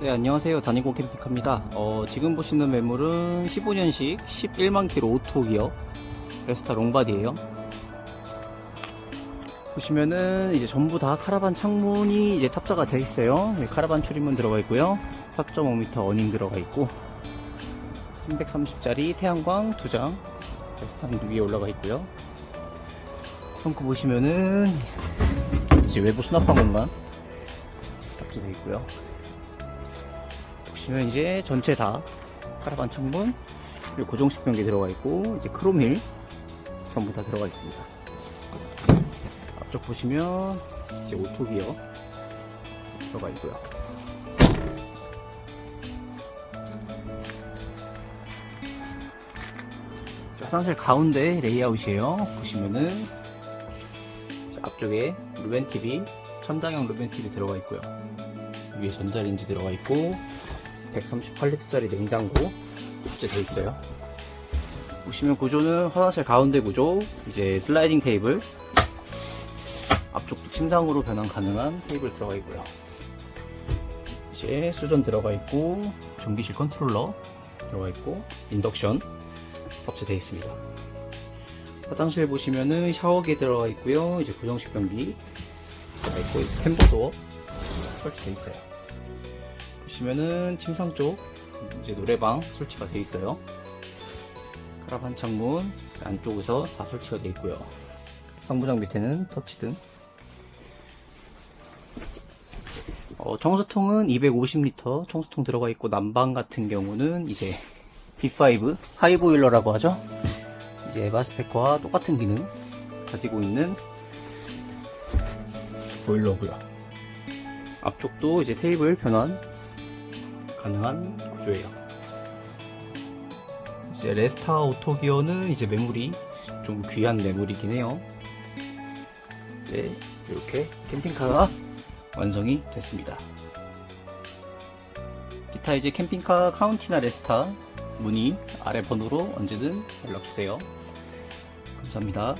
네, 안녕하세요. 다니고 캠핑카입니다. 어, 지금 보시는 매물은 15년식 11만 킬로 오토 기어 레스타 롱바디예요. 보시면은 이제 전부 다 카라반 창문이 이제 탑재가 되어 있어요. 네, 카라반 출입문 들어가 있고요. 4.5m 어닝 들어가 있고 330짜리 태양광 2장 스탠드 위에 올라가 있고요. 트렁크 보시면은 이제 외부 수납방 공간 탑재되어 있고요. 보시면 이제 전체 다 카라반 창문 그리고 고정식 변기 들어가 있고 이제 크롬힐 전부 다 들어가 있습니다. 앞쪽 보시면 이제 오토 기어 들어가 있고요. 화장실 가운데 레이아웃이에요. 보시면은 앞쪽에 루벤 TV 천장형 루벤 TV 들어가 있고요. 위에 전자레인지 들어가 있고 138리터짜리 냉장고 탑재되어 있어요. 보시면 구조는 화장실 가운데 구조, 이제 슬라이딩 테이블, 앞쪽도 침상으로 변환 가능한 테이블 들어가 있고요. 이제 수전 들어가 있고, 전기실 컨트롤러 들어가 있고, 인덕션 탑재되어 있습니다. 화장실 보시면은 샤워기 들어가 있고요. 이제 고정식 변기 들어가 있고, 템버도어 설치되어 있어요. 보시면은 침상 쪽 이제 노래방 설치가 되어 있어요. 카라반 창문 안쪽에서 다 설치가 되어 있고요. 상부장 밑에는 터치등. 어, 청소통은 250리터 청소통 들어가 있고 난방 같은 경우는 이제 B5 하이보일러라고 하죠. 이제 마스펙과 똑같은 기능 가지고 있는 보일러고요. 앞쪽도 이제 테이블 변환 가능한 구조예요. 이제 레스타 오토 기어는 이제 매물이 좀 귀한 매물이긴 해요. 이제 이렇게 캠핑카가 완성이 됐습니다. 기타 이제 캠핑카 카운티나 레스타 문의 아래 번호로 언제든 연락 주세요. 감사합니다.